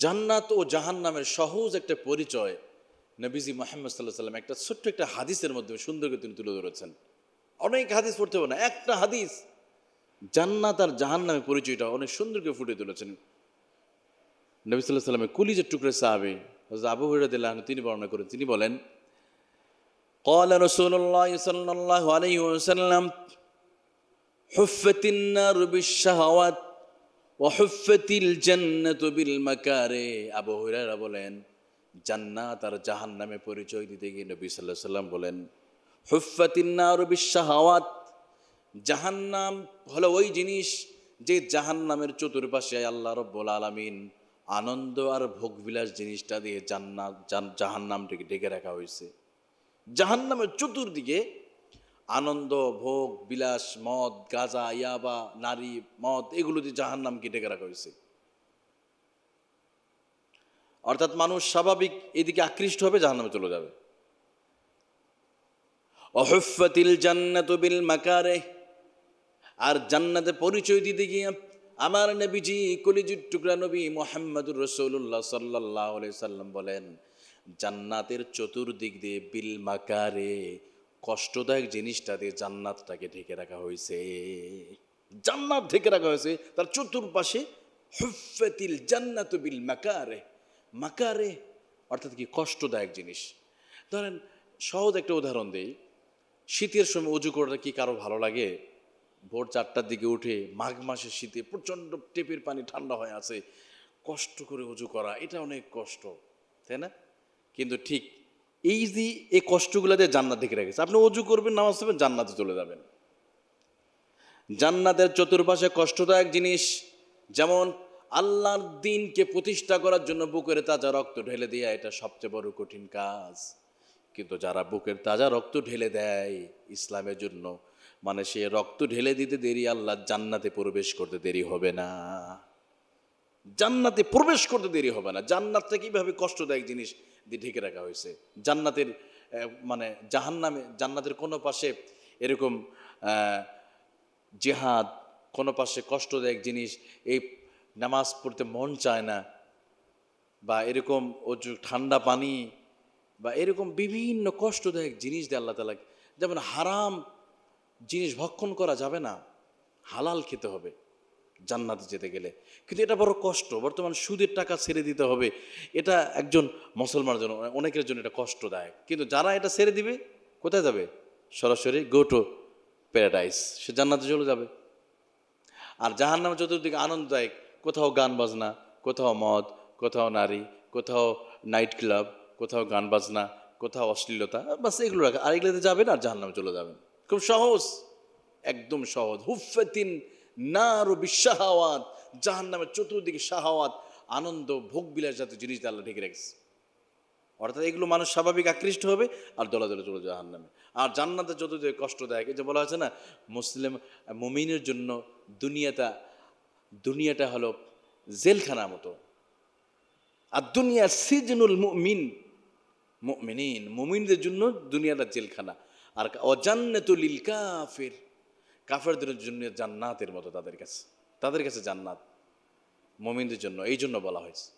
জান্নাত ও জাহান্নামের সহজ একটা পরিচয় নবীজি মোহাম্মদ সাল্লাহ সাল্লাম একটা ছোট্ট একটা হাদিসের মাধ্যমে সুন্দর করে তিনি তুলে ধরেছেন অনেক হাদিস পড়তে হবে না একটা হাদিস জান্নাত আর জাহান্নামের পরিচয়টা অনেক সুন্দর করে ফুটে তুলেছেন নবী সাল্লাহ সাল্লামের কুলিজের টুকরে সাহাবে হযরত আবু হুরায়রা রাদিয়াল্লাহু আনহু তিনি বর্ণনা করেন তিনি বলেন قال رسول الله صلى الله عليه وسلم حفت النار بالشهوات ওয়াহুফতিল জান্নাত মাকারে। আবু বলেন, জান্নাত আর জাহান নামে পরিচয় দিতে গিয়ে নবী সাল্লাহ সাল্লাম বলেন হুফাতিন নার বিশ্বাহাওয়াত জাহান্নাম হলো ওই জিনিস যে জাহান্নামের চতুর্পাশে আল্লাহ রব্বুল আলমিন আনন্দ আর ভোগবিলাস জিনিসটা দিয়ে জান্নাত জাহান্নামটিকে ডেকে রাখা হয়েছে। জাহান্নামের চতুর্দিকে আনন্দ, ভোগ, বিলাস, মদ, গাজা, ইয়াবা, নারী, মদ, এগুলো দিয়ে জাহান্নামকে ঢেকে রাখা হয়েছে। অর্থাৎ মানুষ স্বাভাবিক এদিকে আকৃষ্ট হবে, জাহান্নামে চলে যাবে। অহফাতিল জান্নাত বিল মাকারে আর জান্নাতে পরিচয় দিতে গিয়ে আমার নবীজি কলিজুর টুকরা নবী মোহাম্মদুর রসৌল্লাহ সাল্লাহ সাল্লাম বলেন, জান্নাতের চতুর্দিক দিয়ে বিল মাকারে কষ্টদায়ক জিনিসটা দিয়ে জান্নাতটাকে ঢেকে রাখা হয়েছে। জান্নাত ঢেকে রাখা হয়েছে। তার চতুর্পাশে হুফেতিল জান্নাত বিল মাকারে। মাকারে অর্থাৎ কি কষ্টদায়ক জিনিস। ধরেন, সহজ একটা উদাহরণ দেই। শীতের সময় উজু করাটা কি কারও ভালো লাগে? ভোর চারটার দিকে উঠে মাঘ মাসের শীতে প্রচণ্ড টেপের পানি ঠান্ডা হয়ে আছে। কষ্ট করে উজু করা, এটা অনেক কষ্ট, তাই না? কিন্তু ঠিক এই যে এই কষ্টগুলো দিয়ে জান্নাত দেখে রেখেছে। আপনি অজু করবেন, নামাজ পড়বেন, জান্নাতে চলে যাবেন। জান্নাতের চতুর্পাশে কষ্টদায়ক জিনিস, যেমন আল্লাহর দিনকে প্রতিষ্ঠা করার জন্য বুকের তাজা রক্ত ঢেলে দেয়া, এটা সবচেয়ে বড় কঠিন কাজ। কিন্তু যারা বুকের তাজা রক্ত ঢেলে দেয় ইসলামের জন্য মানে সে রক্ত ঢেলে দিতে দেরি, আল্লাহ জান্নাতে প্রবেশ করতে দেরি হবে না। জান্নাতে প্রবেশ করতে দেরি হবে না। জান্নাতটা কীভাবে কষ্টদায়ক জিনিস দিয়ে ঢেকে রাখা হয়েছে। জান্নাতের মানে জাহান্নামে, জান্নাতের কোনো পাশে এরকম জেহাদ, কোনো পাশে কষ্টদায়ক জিনিস, এই নামাজ পড়তে মন চায় না, বা এরকম অজু ঠান্ডা পানি, বা এরকম বিভিন্ন কষ্টদায়ক জিনিস দেয় আল্লাহ তালা যেমন হারাম জিনিস ভক্ষণ করা যাবে না, হালাল খেতে হবে। জান্নাতে যেতে গেলে। কিন্তু এটা বড় কষ্ট। বর্তমান সুদের টাকা ছেড়ে দিতে হবে। এটা একজন মুসলমানের জন্য, অনেকের জন্য এটা কষ্টদায়ক। কিন্তু যারা এটা ছেড়ে দিবে, কোথায় যাবে? সরাসরি গো টু প্যারাডাইস সে জান্নাতে চলে যাবে। আর জাহান নামে চতুর্দিকে আনন্দদায়ক। কোথাও গান বাজনা, কোথাও মদ, কোথাও নারী, কোথাও নাইট ক্লাব কোথাও গান বাজনা, কোথাও অশ্লীলতা। বাস এগুলো রাখা। আর এগুলোতে যাবেন আর জাহান নামে চলে যাবেন। খুব সহজ। একদম সহজ। হুফেতিন নার বিশাহাওয়াত জাহান নামের চতুর্দিকে শাহাওয়াত, আনন্দ ভোগ বিলাস জাতীয় জিনিস আল্লাহ ঢেকে রেখেছে। অর্থাৎ এগুলো মানুষ স্বাভাবিক আকৃষ্ট হবে আর দলা দলে চলে জাহান নামে আর জান্নাতে যত কষ্ট দেয়, এই যে বলা হয়েছে না, মুসলিম, মুমিনের জন্য দুনিয়াটা দুনিয়াটা হলো জেলখানার মতো। আর দুনিয়া সিজনুল মুমিন, মুমিনিন, মুমিনদের জন্য দুনিয়াটা জেলখানা। আর অজান্নাতুল কাফির। কাফেরদের জন্য জান্নাতের মতো তাদের কাছে তাদের কাছে জান্নাত, মমিনদের জন্য, এই জন্য বলা হয়েছে।